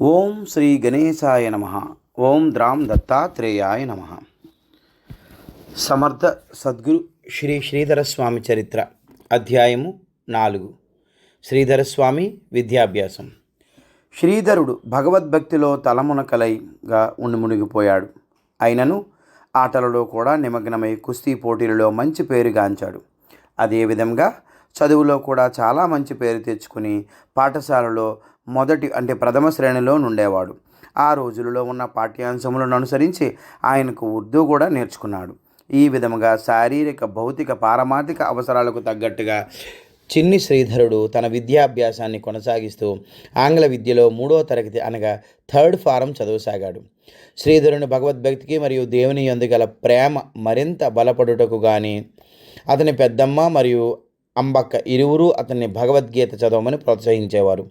ఓం శ్రీ గణేశాయ నమ. ఓం ద్రాం దత్తాత్రేయాయ నమ. సమర్థ సద్గురు శ్రీ శ్రీధర స్వామి చరిత్ర అధ్యాయము నాలుగు. శ్రీధర స్వామి విద్యాభ్యాసం. శ్రీధరుడు భగవద్భక్తిలో తలమునకలైగా ఉండి మునిగిపోయాడు. అయినను ఆటలలో కూడా నిమగ్నమై కుస్తీ పోటీలలో మంచి పేరుగాంచాడు. అదేవిధంగా చదువులో కూడా చాలా మంచి పేరు తెచ్చుకుని పాఠశాలలో మొదటి అంటే ప్రథమ శ్రేణిలో నుండేవాడు. ఆ రోజులలో ఉన్న పాఠ్యాంశములను అనుసరించి ఆయనకు ఉర్దూ కూడా నేర్చుకున్నాడు. ఈ విధముగా శారీరక భౌతిక పారమార్థిక అవసరాలకు తగ్గట్టుగా చిన్ని శ్రీధరుడు తన విద్యాభ్యాసాన్ని కొనసాగిస్తూ ఆంగ్ల విద్యలో మూడో తరగతి అనగా థర్డ్ ఫారం చదవసాగాడు. శ్రీధరుని భగవద్భక్తికి మరియు దేవుని అందుగల ప్రేమ మరింత బలపడుటకు గాని అతని పెద్దమ్మ మరియు అంబక్క ఇరువురు అతన్ని భగవద్గీత చదవమని ప్రోత్సహించేవారు.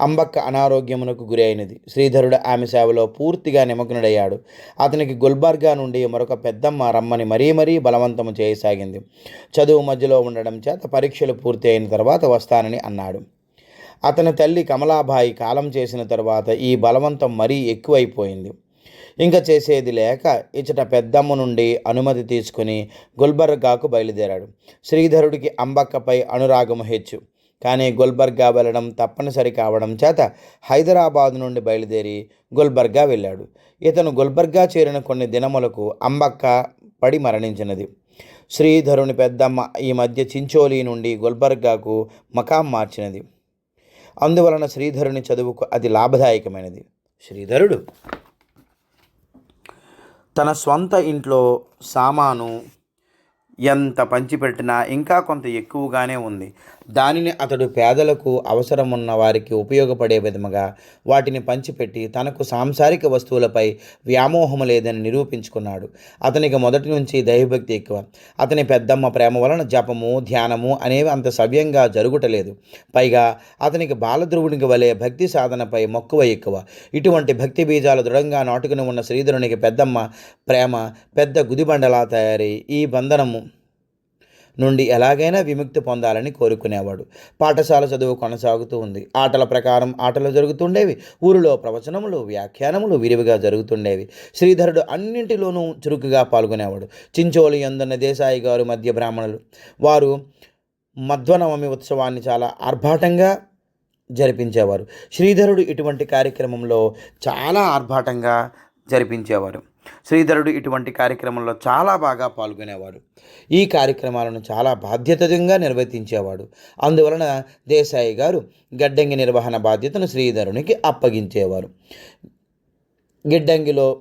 అంబక్క అనారోగ్యమునకు గురి అయినది శ్రీధరుడు ఆమె సేవలో పూర్తిగా నిమగ్నుడయ్యాడు. అతనికి గుల్బర్గా నుండి మరొక పెద్దమ్మ రమ్మని మరీ మరీ బలవంతము చేయసాగింది. చదువు మధ్యలో ఉండడం చేత పరీక్షలు పూర్తి అయిన తర్వాత వస్తానని అన్నాడు. అతని తల్లి కమలాబాయి కాలం చేసిన తర్వాత ఈ బలవంతం మరీ ఎక్కువైపోయింది. ఇంకా చేసేది లేక ఇచ్చట పెద్దమ్మ నుండి అనుమతి తీసుకుని గుల్బర్గాకు బయలుదేరాడు. శ్రీధరుడికి అంబక్కపై అనురాగము హెచ్చు. కానీ గుల్బర్గా వెళ్ళడం తప్పనిసరి కావడం చేత హైదరాబాద్ నుండి బయలుదేరి గుల్బర్గా వెళ్ళాడు. ఇతను గుల్బర్గా చేరిన కొన్ని దినములకు అంబక్క పడి మరణించినది. శ్రీధరుని పెద్దమ్మ ఈ మధ్య చించోలి నుండి గుల్బర్గాకు మకాం మార్చినది. అందువలన శ్రీధరుని చదువుకు అది లాభదాయకమైనది. శ్రీధరుడు తన స్వంత ఇంట్లో సామాను ఎంత పంచిపెట్టినా ఇంకా కొంత ఎక్కువగానే ఉంది. దానిని అతడు పేదలకు అవసరం ఉన్న వారికి ఉపయోగపడే విధముగా వాటిని పంచిపెట్టి తనకు సాంసారిక వస్తువులపై వ్యామోహం లేదని నిరూపించుకున్నాడు. అతనికి మొదటి నుంచి దైవభక్తి ఎక్కువ. అతని పెద్దమ్మ ప్రేమ వలన జపము ధ్యానము అనేవి అంత సవ్యంగా జరుగుటలేదు. పైగా అతనికి బాలధ్రువునికి వలె భక్తి సాధనపై మక్కువ ఎక్కువ. ఇటువంటి భక్తి బీజాలు దృఢంగా నాటుకుని ఉన్న శ్రీధరునికి పెద్దమ్మ ప్రేమ పెద్ద గుదిబండలా తయారై ఈ బంధనము నుండి ఎలాగైనా విముక్తి పొందాలని కోరుకునేవాడు. పాఠశాల చదువు కొనసాగుతూ ఉంది. ఆటల ప్రకారం ఆటలు జరుగుతుండేవి. ఊరిలో ప్రవచనములు వ్యాఖ్యానములు విరివిగా జరుగుతుండేవి. శ్రీధరుడు అన్నింటిలోనూ చురుకుగా పాల్గొనేవాడు. చించోలి ఎందున్న దేశాయి గారు మధ్య బ్రాహ్మణులు. వారు మధ్వనవమి ఉత్సవాన్ని చాలా ఆర్భాటంగా జరిపించేవారు. శ్రీధరుడు ఇటువంటి కార్యక్రమంలో చాలా ఆర్భాటంగా జరిపించేవారు. శ్రీధరుడు ఇటువంటి కార్యక్రమంలో చాలా బాగా పాల్గొనేవాడు. ఈ కార్యక్రమాలను చాలా బాధ్యతగా నిర్వర్తించేవాడు. అందువలన దేశాయి గారు గడ్డంగి నిర్వహణ బాధ్యతను శ్రీధరునికి అప్పగించేవారు. గిడ్డంగిలో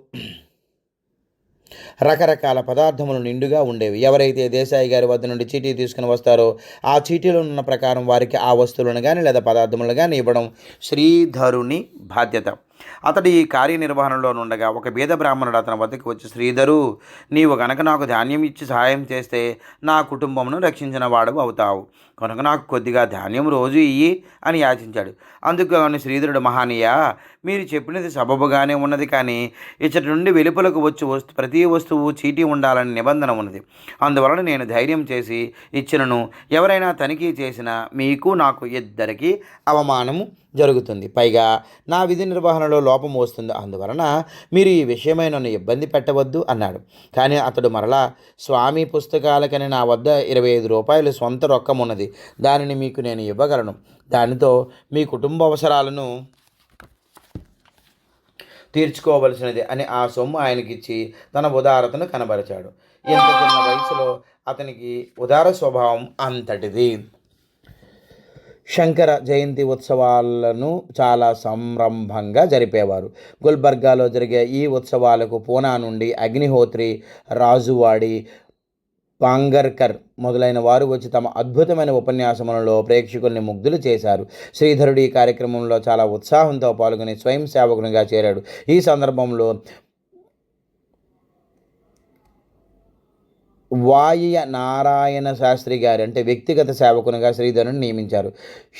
రకరకాల పదార్థములు నిండుగా ఉండేవి. ఎవరైతే దేశాయి గారి వద్ద నుండి చీటీ తీసుకుని వస్తారో ఆ చీటీలో ఉన్న ప్రకారం వారికి ఆ వస్తువులను కానీ లేదా పదార్థములను కానీ ఇవ్వడం శ్రీధరుని బాధ్యత. అతడు ఈ కార్యనిర్వహణలో నుండగా ఒక బీద బ్రాహ్మణుడు అతని వద్దకు వచ్చి శ్రీధరు నీవు గనక నాకు ధాన్యం ఇచ్చి సహాయం చేస్తే నా కుటుంబమును రక్షించిన వాడవు అవుతావు. కనుక నాకు కొద్దిగా ధాన్యం రోజు ఇయ్యి అని యాచించాడు. అందుకు కానీ శ్రీధరుడు మహానీయ మీరు చెప్పినది సబబుగానే ఉన్నది కానీ ఇచ్చటి నుండి వెలుపలకు వచ్చి వస్తు ప్రతి వస్తువు చీటీ ఉండాలని నిబంధన ఉన్నది. అందువలన నేను ధైర్యం చేసి ఇచ్చినను. ఎవరైనా తనిఖీ చేసినా మీకు నాకు ఇద్దరికి అవమానము జరుగుతుంది. పైగా నా విధి నిర్వహణలో లోపం వస్తుంది. అందువలన మీరు ఈ విషయమై నన్ను ఇబ్బంది పెట్టవద్దు అన్నాడు. కానీ అతడు మరలా స్వామి పుస్తకాలకని నా వద్ద ఇరవై ఐదు రూపాయలు సొంత రొక్కం ఉన్నది. దానిని మీకు నేను ఇవ్వగలను. దానితో మీ కుటుంబ అవసరాలను తీర్చుకోవలసినది అని ఆ సొమ్ము ఆయనకిచ్చి తన ఉదారతను కనబరిచాడు. ఇంత చిన్న వయసులో అతనికి ఉదార స్వభావం అంతటిది. శంకర జయంతి ఉత్సవాలను చాలా సంరంభంగా జరిపేవారు. గుల్బర్గాలో జరిగే ఈ ఉత్సవాలకు పూనా నుండి అగ్నిహోత్రి రాజువాడి పాంగర్కర్ మొదలైన వారు వచ్చి తమ అద్భుతమైన ఉపన్యాసములలో ప్రేక్షకుల్ని ముగ్ధులు చేశారు. శ్రీధరుడు ఈ కార్యక్రమంలో చాలా ఉత్సాహంతో పాల్గొని స్వయం సేవకునిగా చేరాడు. ఈ సందర్భంలో వాయియ నారాయణ శాస్త్రి గారు అంటే వ్యక్తిగత సేవకునిగా శ్రీధరుని నియమించారు.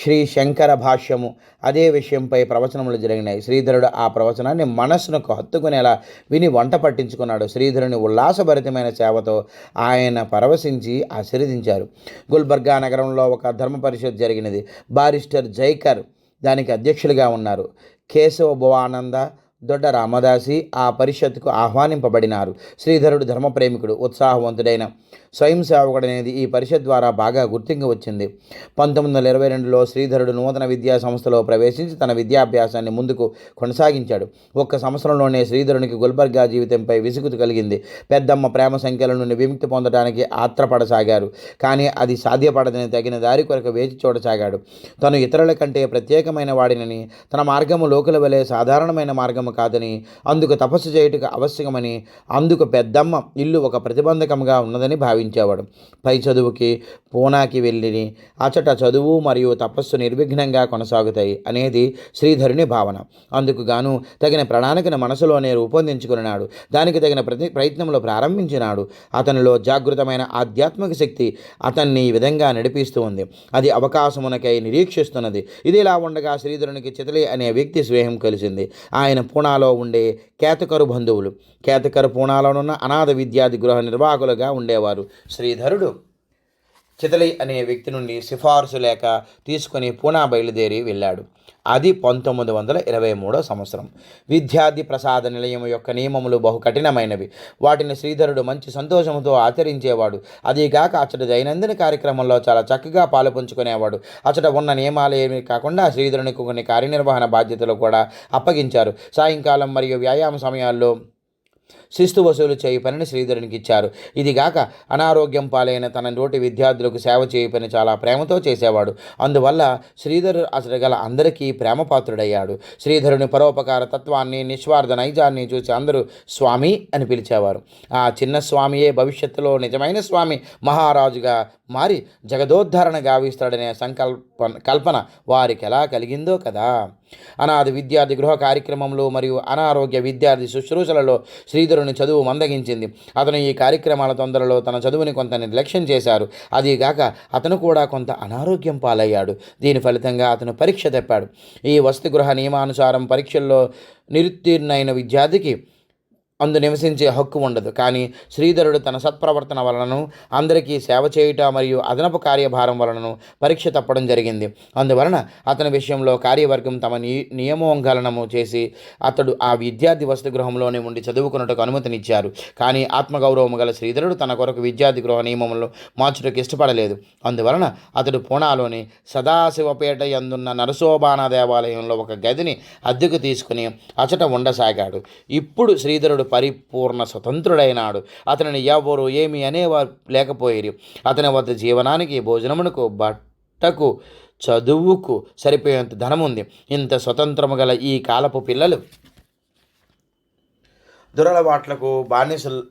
శ్రీ శంకర భాష్యము అదే విషయంపై ప్రవచనములు జరిగినాయి. శ్రీధరుడు ఆ ప్రవచనాన్ని మనస్సునకు హత్తుకునేలా విని వంట పట్టించుకున్నాడు. శ్రీధరుని ఉల్లాసభరితమైన సేవతో ఆయన పరవశించి ఆశీర్వదించారు. గుల్బర్గా నగరంలో ఒక ధర్మ పరిషత్ జరిగినది. బారిస్టర్ జైకర్ దానికి అధ్యక్షులుగా ఉన్నారు. కేశవ భువానంద దొడ్డ రామదాసి ఆ పరిషత్తుకు ఆహ్వానింపబడినారు. శ్రీధరుడు ధర్మప్రేమికుడు ఉత్సాహవంతుడైన స్వయం సేవకుడనేది ఈ పరిషత్ ద్వారా బాగా గుర్తింపు వచ్చింది. పంతొమ్మిది వందల ఇరవై రెండులో శ్రీధరుడు నూతన విద్యా సంస్థలో ప్రవేశించి తన విద్యాభ్యాసాన్ని ముందుకు కొనసాగించాడు. ఒక్క సంవత్సరంలోనే శ్రీధరునికి గుల్బర్గా జీవితంపై విసుగు కలిగింది. పెద్దమ్మ ప్రేమ సంఖ్యల నుండి విముక్తి పొందడానికి ఆత్రపడసాగారు. కానీ అది సాధ్యపడదని తగిన దారి కొరకు వేచి చూడసాగాడు. తను ఇతరుల కంటే ప్రత్యేకమైన వాడినని తన మార్గము లోకుల వలె సాధారణమైన మార్గము కాదని అందుకు తపస్సు చేయుటకు అవశ్యకమని అందుకు పెద్దమ్మ ఇల్లు ఒక ప్రతిబంధకంగా ఉన్నదని భావించేవాడు. పై చదువుకి పూనాకి వెళ్ళి అచట చదువు మరియు తపస్సు నిర్విఘ్నంగా కొనసాగుతాయి అనేది శ్రీధరుని భావన. అందుకు గాను తగిన ప్రణాళికను మనసులోనే రూపొందించుకున్నాడు. దానికి తగిన ప్రతి ప్రయత్నంలో ప్రారంభించినాడు. అతనిలో జాగృతమైన ఆధ్యాత్మిక శక్తి అతన్ని ఈ విధంగా నడిపిస్తూ ఉంది. అది అవకాశమునకై నిరీక్షిస్తున్నది. ఇది ఇలా ఉండగా శ్రీధరునికి చితలి అనే వ్యక్తి స్నేహం కలిసింది. ఆయన పూనాలో ఉండే కేతకరు బంధువులు. కేతకరు పూనాలోనున్న అనాథ విద్యార్థి గృహ నిర్వాహకులుగా ఉండేవారు. శ్రీధరుడు చితలి అనే వ్యక్తి నుండి సిఫార్సు లేక తీసుకుని పూనా బయలుదేరి వెళ్ళాడు. అది పంతొమ్మిది వందల ఇరవై మూడో సంవత్సరం. విద్యార్థి ప్రసాద నిలయం యొక్క నియమములు బహు కఠినమైనవి. వాటిని శ్రీధరుడు మంచి సంతోషంతో ఆచరించేవాడు. అదీగాక అతడు దైనందిన కార్యక్రమంలో చాలా చక్కగా పాలుపంచుకునేవాడు అతడ ఉన్న నియమాలు ఏమీ కాకుండా శ్రీధరునికి కొన్ని కార్యనిర్వహణ బాధ్యతలు కూడా అప్పగించారు. సాయంకాలం మరియు వ్యాయామ సమయాల్లో శిస్తు వసూలు చేయి పనిని శ్రీధరునికి ఇచ్చారు. ఇదిగాక అనారోగ్యం పాలైన తన నోటి విద్యార్థులకు సేవ చేయి పని చాలా ప్రేమతో చేసేవాడు. అందువల్ల శ్రీధరు అసలు గల అందరికీ ప్రేమపాత్రుడయ్యాడు. శ్రీధరుని పరోపకార తత్వాన్ని నిస్వార్థ నైజాన్ని చూసి అందరూ స్వామి అని పిలిచేవారు. ఆ చిన్న స్వామియే భవిష్యత్తులో నిజమైన స్వామి మహారాజుగా మారి జగదోద్ధరణ గావిస్తాడనే సంకల్ప కల్పన వారికి ఎలా కలిగిందో కదా? అనాథ విద్యార్థి గృహ కార్యక్రమంలో మరియు అనారోగ్య విద్యార్థి శుశ్రూషలలో శ్రీధరుని చదువు మందగించింది. అతను ఈ కార్యక్రమాల తొందరలో తన చదువుని కొంత నిర్లక్ష్యం చేశారు. అదీగాక అతను కూడా కొంత అనారోగ్యం పాలయ్యాడు. దీని ఫలితంగా అతను పరీక్ష తెప్పాడు. ఈ వసతి గృహ నియమానుసారం పరీక్షల్లో నిరుత్తీర్ణైన విద్యార్థికి అందు నివసించే హక్కు ఉండదు. కానీ శ్రీధరుడు తన సత్ప్రవర్తన వలనను అందరికీ సేవ చేయుట మరియు అదనపు కార్యభారం వలనను పరీక్ష తప్పడం జరిగింది. అందువలన అతని విషయంలో కార్యవర్గం తమ ని నియమోంగలనము చేసి అతడు ఆ విద్యార్థి వసతి గృహంలోనే ఉండి చదువుకున్నట్టుకు అనుమతినిచ్చారు. కానీ ఆత్మగౌరవం గల శ్రీధరుడు తన కొరకు విద్యార్థి గృహ నియమంలో మార్చుటకు ఇష్టపడలేదు. అందువలన అతడు పూనాలోని సదాశివపేట యందున్న నరసోబాన దేవాలయంలో ఒక గదిని అద్దెకు తీసుకుని అచట ఉండసాగాడు. ఇప్పుడు శ్రీధరుడు పరిపూర్ణ స్వతంత్రుడైనాడు. అతనిని ఎవరు ఏమి అనేవారు లేకపోయేరు. అతని వద్ద జీవనానికి భోజనమునకు బట్టకు చదువుకు సరిపోయేంత ధనం ఉంది ఇంత స్వతంత్రము గల ఈ కాలపు పిల్లలు దురలవాట్లకు బానిసలు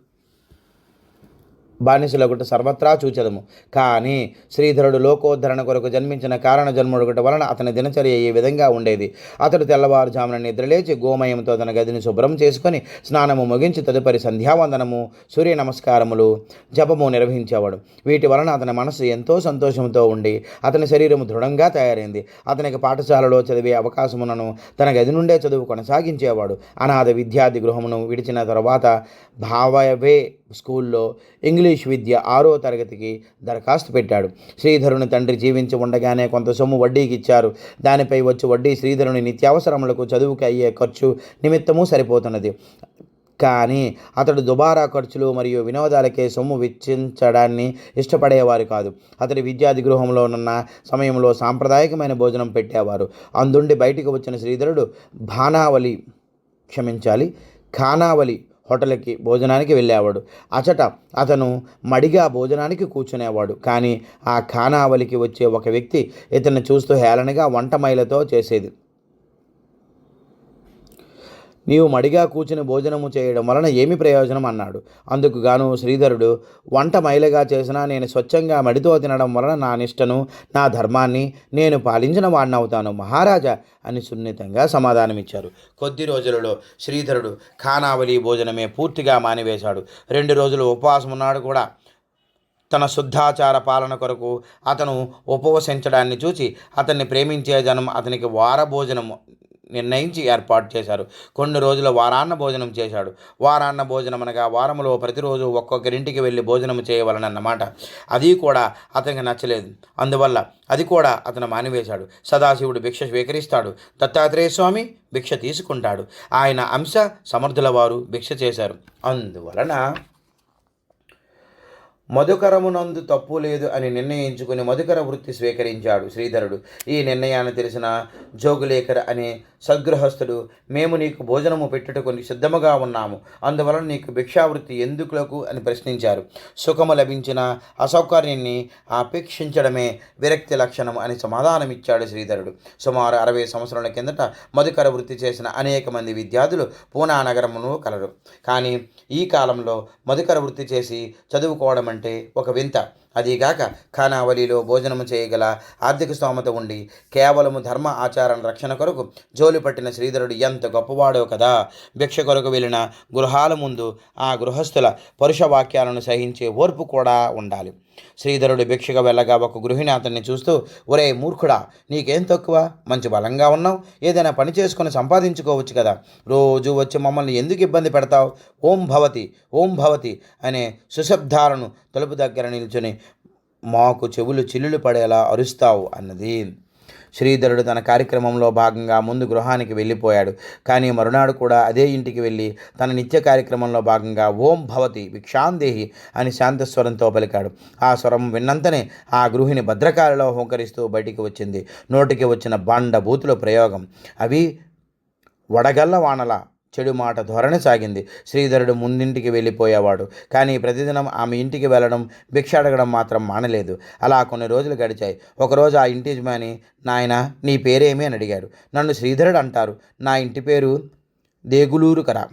బానిసలొకటి సర్వత్రా చూచదము. కానీ శ్రీధరుడు లోకోద్ధరణ కొరకు జన్మించిన కారణ జన్ముడొకటి వలన అతని దినచర్య ఈ విధంగా ఉండేది? అతడు తెల్లవారుజామున నిద్రలేచి గోమయంతో తన గదిని శుభ్రం చేసుకొని స్నానము ముగించి తదుపరి సంధ్యావందనము సూర్య నమస్కారములు జపము నిర్వహించేవాడు. వీటి వలన అతని మనసు ఎంతో సంతోషంతో ఉండి అతని శరీరము దృఢంగా తయారైంది. అతనికి పాఠశాలలో చదివే అవకాశమునను తన గది నుండే చదువు కొనసాగించేవాడు. అనాథ విద్యార్థి గృహమును విడిచిన తర్వాత భావవే స్కూల్లో ఇంగ్లీష్ విద్య ఆరో తరగతికి దరఖాస్తు పెట్టాడు. శ్రీధరుని తండ్రి జీవించి ఉండగానే కొంత సొమ్ము వడ్డీకి ఇచ్చారు. దానిపై వచ్చి వడ్డీ శ్రీధరుని నిత్యావసరములకు చదువుకి అయ్యే ఖర్చు నిమిత్తము సరిపోతున్నది. కానీ అతడు దుబారా ఖర్చులు మరియు వినోదాలకే సొమ్ము వెచ్చించడాన్ని ఇష్టపడేవారు కాదు. అతడి విద్యార్థి గృహంలో ఉన్న సమయంలో సాంప్రదాయకమైన భోజనం పెట్టేవారు. అందుండి బయటికి వచ్చిన శ్రీధరుడు భానావలి క్షమించాలి ఖానావలి హోటల్కి భోజనానికి వెళ్ళేవాడు. అచట అతను మడిగా భోజనానికి కూర్చునేవాడు. కానీ ఆ ఖానావలికి వచ్చే ఒక వ్యక్తి ఇతన్ని చూస్తూ హేళనగా వంట మైలతో చేసేది. నీవు మడిగా కూర్చుని భోజనము చేయడం వలన ఏమి ప్రయోజనం అన్నాడు. అందుకు గాను శ్రీధరుడు వంట మైలగా చేసినా నేను స్వచ్ఛంగా మడితో తినడం వలన నా నిష్టను నా ధర్మాన్ని నేను పాలించిన వాడినవుతాను మహారాజా అని సున్నితంగా సమాధానమిచ్చారు. కొద్ది రోజులలో శ్రీధరుడు ఖానావళి భోజనమే పూర్తిగా మానివేశాడు. రెండు రోజులు ఉపవాసం ఉన్నాడు కూడా. తన శుద్ధాచార పాలన కొరకు అతను ఉపవసించడాన్ని చూసి అతన్ని ప్రేమించే జనం అతనికి వార భోజనం నిర్ణయించి ఏర్పాటు చేశారు. కొన్ని రోజుల వారాన్న భోజనం చేశాడు. వారాన్న భోజనం అనగా వారంలో ప్రతిరోజు ఒక్కొక్కరింటికి వెళ్ళి భోజనం చేయవలనన్నమాట. అది కూడా అతనికి నచ్చలేదు. అందువల్ల అది కూడా అతను మానివేశాడు. సదాశివుడు భిక్ష స్వీకరిస్తాడు. దత్తాత్రేయ స్వామి భిక్ష తీసుకుంటాడు. ఆయన అంశ సమర్థుల వారు భిక్ష చేశారు. అందువలన మధుకరమునందు తప్పు లేదు అని నిర్ణయించుకుని మధుకర వృత్తి స్వీకరించాడు శ్రీధరుడు. ఈ నిర్ణయాన్ని తెలిసిన జోగులేఖర్ అనే సద్గృహస్థుడు మేము నీకు భోజనము పెట్టుటకు సిద్ధముగా ఉన్నాము. అందువలన నీకు భిక్షావృత్తి ఎందుకులకు? అని ప్రశ్నించారు. సుఖము లభించిన అసౌకర్యాన్ని అపేక్షించడమే విరక్తి లక్షణం అని సమాధానమిచ్చాడు శ్రీధరుడు. సుమారు అరవై సంవత్సరాల కిందట మధుకర వృత్తి చేసిన అనేక మంది విద్యార్థులు పూనా నగరమును కలరు. కానీ ఈ కాలంలో మధుకర వృత్తి చేసి చదువుకోవడం అంటే ఒక వింత. అదీగాక ఖానావలిలో భోజనము చేయగల ఆర్థిక స్తోమత ఉండి కేవలము ధర్మ ఆచారం రక్షణ కొరకు జోలి పట్టిన శ్రీధరుడు ఎంత గొప్పవాడో కదా. భిక్ష కొరకు వెళ్ళిన గృహాల ముందు ఆ గృహస్థుల పరుష వాక్యాలను సహించే ఓర్పు కూడా ఉండాలి. శ్రీధరుడు భిక్షగా వెళ్ళగా ఒక గృహిణి అతన్ని చూస్తూ ఒరే మూర్ఖుడా నీకేం తక్కువ? మంచి బలంగా ఉన్నావు. ఏదైనా పని చేసుకొని సంపాదించుకోవచ్చు కదా. రోజు వచ్చి మమ్మల్ని ఎందుకు ఇబ్బంది పెడతావు? ఓం భవతి ఓం భవతి అనే సుశబ్దాలను తలుపు దగ్గర నిల్చుని మాకు చెవులు చిల్లులు పడేలా అరుస్తావు అన్నది. శ్రీధరుడు తన కార్యక్రమంలో భాగంగా ముందు గృహానికి వెళ్ళిపోయాడు. కానీ మరునాడు కూడా అదే ఇంటికి వెళ్ళి తన నిత్య కార్యక్రమంలో భాగంగా ఓం భవతి భిక్షాందేహి అని శాంతస్వరంతో పలికాడు. ఆ స్వరం విన్నంతనే ఆ గృహిణి భద్రకాలలో హోంకరిస్తూ బయటికి వచ్చింది. నోటికి వచ్చిన బండ బూతుల ప్రయోగం. అవి వడగల్ల వానల చెడు మాట ధోరణి సాగింది. శ్రీధరుడు ముందింటికి వెళ్ళిపోయేవాడు. కానీ ప్రతిదినం ఆమె ఇంటికి వెళ్ళడం భిక్ష అడగడం మాత్రం మానలేదు. అలా కొన్ని రోజులు గడిచాయి. ఒకరోజు ఆ ఇంటి యజమాని నాయన నీ పేరేమి? అని అడిగాడు. నన్ను శ్రీధరుడు అంటారు. నా ఇంటి పేరు దేగులూరు కరా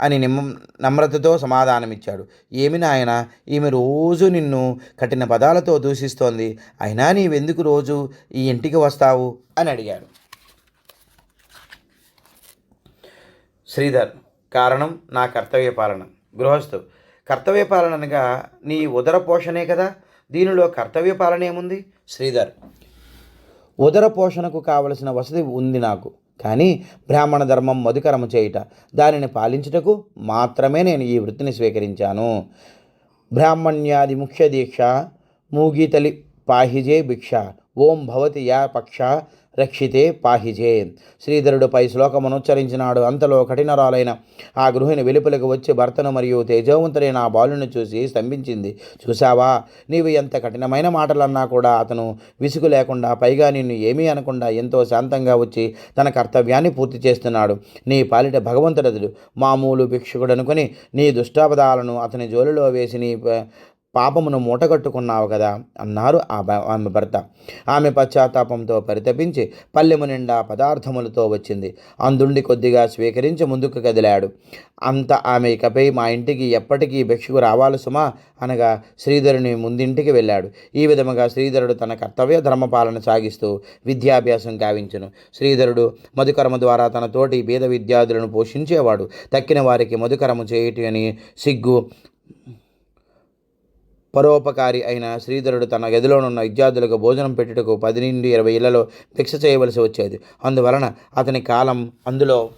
అని నిమ్మ నమ్రతతో సమాధానమిచ్చాడు. ఏమి నాయన ఈమె రోజు నిన్ను కఠిన పదాలతో దూషిస్తోంది. అయినా నీవెందుకు రోజు ఈ ఇంటికి వస్తావు? అని అడిగాడు. శ్రీధర్ కారణం నా కర్తవ్య పాలన. గృహస్థు కర్తవ్య పాలన అనగా నీ ఉదర పోషణే కదా? దీనిలో కర్తవ్య పాలన ఏముంది? శ్రీధర్ ఉదర పోషణకు కావలసిన వసతి ఉంది నాకు. కానీ బ్రాహ్మణ ధర్మం మధుకరము చేయుట దానిని పాలించుటకు మాత్రమే నేను ఈ వృత్తిని స్వీకరించాను. బ్రాహ్మణ్యాది ముఖ్య దీక్ష మూగీతలి పాహిజే భిక్ష ఓం భవతి యా పక్ష రక్షితే పాహిజే. శ్రీధరుడుపై శ్లోకమును ఉచ్చరించినాడు. అంతలో కఠినరాలైన ఆ గృహిణి వెలుపలకు వచ్చి భర్తను మరియు తేజవంతుడైన ఆ బాలుని చూసి స్తంభించింది. చూశావా? నీవు ఎంత కఠినమైన మాటలన్నా కూడా అతను విసుగు లేకుండా పైగా నిన్ను ఏమీ అనకుండా ఎంతో శాంతంగా వచ్చి తన కర్తవ్యాన్ని పూర్తి చేస్తున్నాడు. నీ పాలిట భగవంతుడదుడు. మామూలు భిక్షుకుడు అనుకుని నీ దుష్టాపదాలను అతని జోలిలో వేసి నీ పాపమును మూటగట్టుకున్నావు కదా అన్నారు ఆ ఆమె భర్త. ఆమె పశ్చాత్తాపంతో పరితపించి పల్లెము నిండా పదార్థములతో వచ్చింది. అందుండి కొద్దిగా స్వీకరించి ముందుకు కదిలాడు. అంత ఆమె ఇకపై మా ఇంటికి ఎప్పటికీ భిక్షకు రావాలి సుమా అనగా శ్రీధరుని ముందింటికి వెళ్ళాడు. ఈ విధముగా శ్రీధరుడు తన కర్తవ్య ధర్మపాలన సాగిస్తూ విద్యాభ్యాసం గావించును. శ్రీధరుడు మధుకరము ద్వారా తన తోటి బీద విద్యార్థులను పోషించేవాడు. తక్కిన వారికి మధుకరము చేయుటి అని సిగ్గు పరోపకారి అయిన శ్రీధరుడు తన గదిలోనున్న విద్యార్థులకు భోజనం పెట్టుటకు పది నుండి ఇరవై ఇళ్ళలో భిక్ష చేయవలసి వచ్చేది. అందువలన అతని కాలం అందులో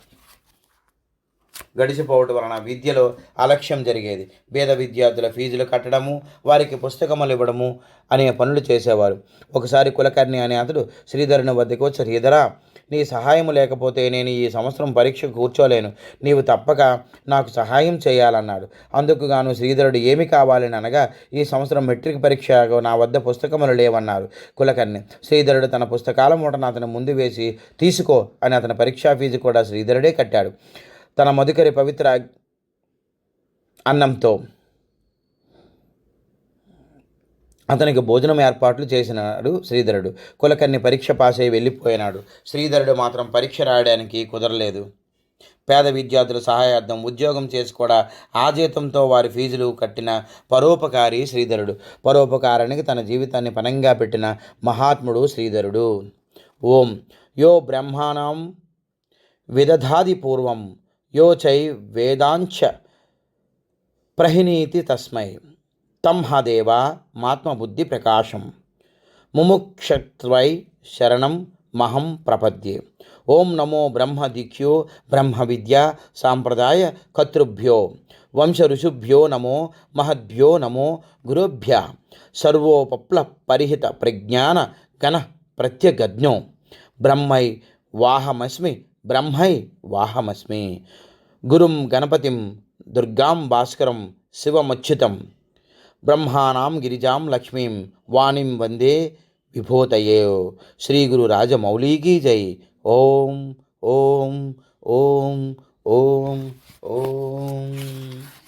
గడిచిపోవటం వలన విద్యలో అలక్ష్యం జరిగేది. పేద విద్యార్థుల ఫీజులు కట్టడము వారికి పుస్తకములు ఇవ్వడము అనే పనులు చేసేవారు. ఒకసారి కులకర్ణి అనే అతడు శ్రీధరుని వద్దకు వచ్చి శ్రీధరా నీ సహాయము లేకపోతే నేను ఈ సంవత్సరం పరీక్ష కూర్చోలేను. నీవు తప్పక నాకు సహాయం చేయాలన్నాడు. అందుకు గాను శ్రీధరుడు ఏమి కావాలని అనగా ఈ సంవత్సరం మెట్రిక్ పరీక్ష నా వద్ద పుస్తకములు లేవన్నారు. కులకర్ణి శ్రీధరుడు తన పుస్తకాల మూటను అతను ముందు వేసి తీసుకో అని అతని పరీక్షా ఫీజు కూడా శ్రీధరుడే కట్టాడు. తన మధుకరి పవిత్ర అన్నంతో అతనికి భోజనం ఏర్పాట్లు చేసినాడు శ్రీధరుడు. కులకర్ణి పరీక్ష పాస్ అయి వెళ్ళిపోయినాడు. శ్రీధరుడు మాత్రం పరీక్ష రాయడానికి కుదరలేదు. పేద విద్యార్థుల సహాయార్థం ఉద్యోగం చేసి కూడా ఆ జీతంతో వారి ఫీజులు కట్టిన పరోపకారి శ్రీధరుడు. పరోపకారానికి తన జీవితాన్ని పనంగా పెట్టిన మహాత్ముడు శ్రీధరుడు. ఓం యో బ్రహ్మాణం విదధాది పూర్వం యో చై వేదాంచ ప్రహిణీతి తస్మై. తం హదేవ మాత్మబుద్ధి ప్రకాశం. ముముక్షత్వై శరణం మహం ప్రపద్యే. ఓం నమో బ్రహ్మ దీఖ్యో బ్రహ్మ విద్యా సాంప్రదాయ కర్తృభ్యో. వంశ ఋషుభ్యో నమో మహద్భ్యో నమో గురుభ్య. సర్వోపప్ల పరిహిత ప్రజ్ఞాన గణ ప్రత్యగజ్ఞో. బ్రహ్మై వాహమస్మి బ్రహ్మై వాహమస్మి. గురుం గణపతిం దుర్గాం భాస్కరం శివమచ్యుతం. ब्रह्मानाम गिरिजाम लक्ष्मीम वाणीम वंदे विभोतये श्री गुरु राज की जय ओम ओम ओम ओम ओम, ओम, ओम।